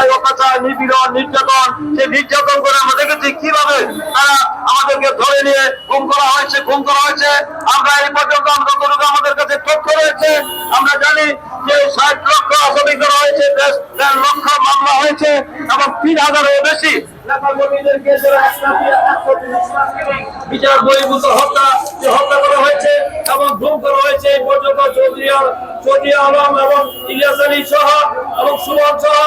অন্যায় অত্যাচার নিপীড়ন নির্যাতন সেই নির্যাতন করে আমরা দেখেছি কীভাবে তারা আমাদেরকে ধরে নিয়ে গুম করা হয়েছে গুম করা হয়েছে আমরা এই পর্যন্ত আমরা আমাদের কাছে তথ্য রয়েছে আমরা জানি যে ষাট লক্ষ আসামি করা হয়েছে দেড় লক্ষ মামলা হয়েছে এবং তিন হাজারেরও বেশি বিচার বহির্ভূত হত্যা পর্যন্ত চৌধুরী চৌধুরী আলম এবং ইলিয়াস আলী সহ এবং সুমন সহ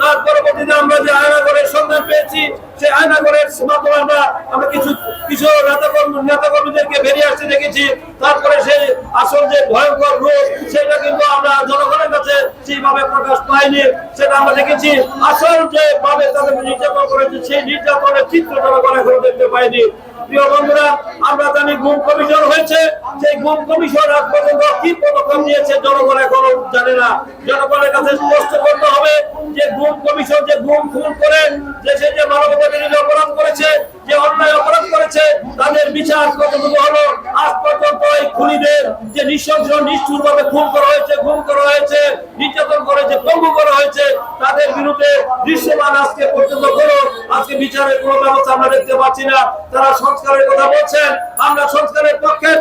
তার পরবর্তীতে আমরা যে পেয়েছি, সেই কিছু কিছু নেতাকর্মী নেতাকর্মীদেরকে বেরিয়ে আসতে দেখেছি। তারপরে সেই আসল যে ভয়ঙ্কর রূপ সেটা কিন্তু আমরা জনগণের কাছে সেইভাবে পাইনি সেটা আমরা দেখেছি আসল যে ভাবে তাদের নির্যাতন করেছে, সেই নির্যাতনের চিত্র জনগণ এখনও দেখতে পাইনি কমিশন যে করে করেছে, যে করেছে, তাদের বিচার কতটুকু হলো? আজ পর্যন্ত খুনিদের যে নৃশংস নিষ্ঠুর ভাবে খুন করা হয়েছে গুম করা হয়েছে, নির্যাতন করেছে পঙ্গু করা হয়েছে, তাদের বিরুদ্ধে দৃশ্যমান আজকে পর্যন্ত কোনো আজকে বিচারের কোনো ব্যবস্থা আমরা দেখতে পাচ্ছি না। তারা সংস্কারের কথা বলছেন, আমরা সংস্কারের পক্ষে,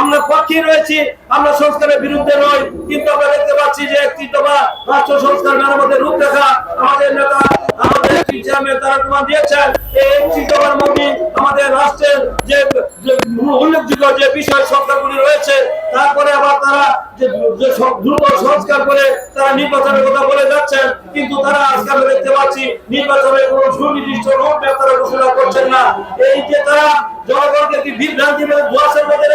আমরা পক্ষে রয়েছি, আমরা সংস্কারের বিরুদ্ধে নয় কিন্তু আমরা দেখতে পাচ্ছি যে একটি দফা রাষ্ট্র সংস্কার মেরামতের রূপরেখা আমাদের নেতা তারা প্রমাণ দেখতে পাচ্ছি নির্বাচনের কোনো তারা ঘোষণা করছেন না। এই যে তারা জনগণকে বিভ্রান্তি মধ্যে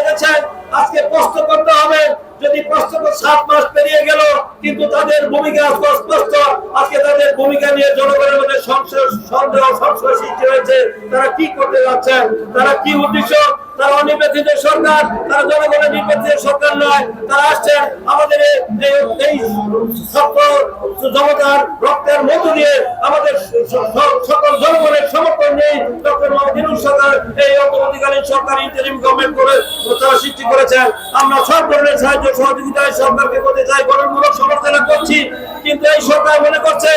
আজকে প্রশ্ন করতে হবে যদি প্রশ্ন সাত মাস পেরিয়ে গেল, কিন্তু তাদের ভূমিকা স্পষ্ট আজকে তাদের ভূমিকা নিয়ে জনগণের মধ্যে সংশয়, সন্দেহ, সংশয় সৃষ্টি হয়েছে। তারা কি করতে যাচ্ছেন? তারা কি উদ্দেশ্য? তারা অনির্বাচিত সরকার, তারা জনগণের নির্বাচিত সরকার নয়। তারা আসছেন আমাদের এই- ছাত্র জনতার রক্তের মধ্য দিয়ে আমাদের সকল জনগণের সমর্থন নেই এই অন্তর্বর্তীকালীন সরকার ইন্টারিম গভর্নমেন্ট করে তারা সৃষ্টি করেছেন আমরা সব ধরনের সাহায্য সহযোগিতায় সরকারকে করতে চাই গঠনমূলক সমর্থনা করছি। কিন্তু এই সরকার মনে করছে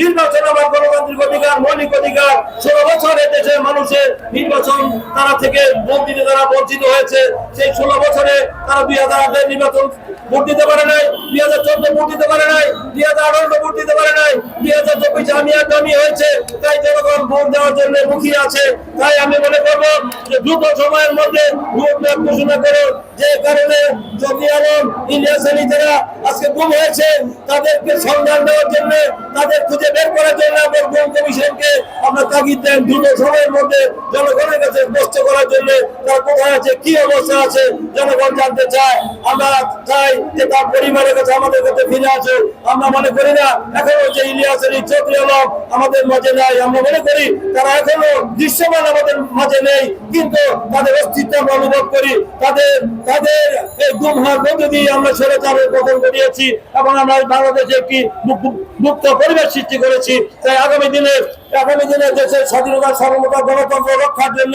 নির্বাচন আমার গণতান্ত্রিক অধিকার, মৌলিক অধিকার, ষোলো বছর দেশের মানুষের নির্বাচন তারা থেকে ভোট দিতে তারা বঞ্চিত হয়েছে, সেই ষোলো বছরে তারা দুই হাজার আটের নির্বাচন ভোট দিতে পারে নাই, দুই হাজার চোদ্দ ভোট দিতে পারে নাই, দুই হাজার আঠারো ভোট দিতে পারে নাই, দুই হাজার চব্বিশে আমি আগামী হয়েছে, তাই জনগণ ভোট দেওয়ার জন্য মুখিয়ে আছে। তাই আমি মনে করব যে দ্রুত সময়ের মধ্যে ভোট ঘোষণা করো যে কারণে যদি আলম, ইলিয়াস আলী যারা আজকে গুম হয়েছে, তাদেরকে সন্ধান দেওয়ার জন্য, তাদের খুঁজে বের করার জন্য আমরা গুম কমিশনকে আমরা তাগিদ দেন, দ্রুত সময়ের মধ্যে জনগণের কাছে স্পষ্ট করার জন্য তার কোথায় আছে, কি অবস্থা আছে, জনগণ জানতে চায়। আমরা চাই যে তার পরিবারের কাছে আমাদের কাছে ফিরে আসে আমরা মনে করি না, এখনও যে ইলিয়াস আলী, চৌধুরী আলম আমাদের মাঝে নাই। আমরা মনে করি তারা এখনও দৃশ্যমান আমাদের মাঝে নেই, কিন্তু তাদের অস্তিত্ব আমরা অনুভব করি। তাদের তাদের এই গুম মধ্য দিয়ে আমরা স্বৈরাচারের পতন ঘটিয়েছি এবং আমরা বাংলাদেশে একটি মুক্ত- পরিবেশ সৃষ্টি করেছি। তাই আগামী দিনে আগামী দিনে দেশের স্বাধীনতা সার্বভৌমতা গণতন্ত্র রক্ষার জন্য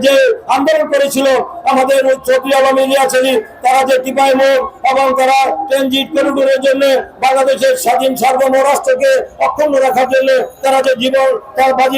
যে আন্দোলন করেছিল, আমাদের চৌধুরী আলম ইলিয়াস তারা যে টিপাই মোড় এবং তারা ট্রানজিট করিডোরের জন্য বাংলাদেশের স্বাধীন সার্বভৌম রাষ্ট্রকে অক্ষুণ্ণ রাখার জন্য তারা যে জীবন, তার বাজি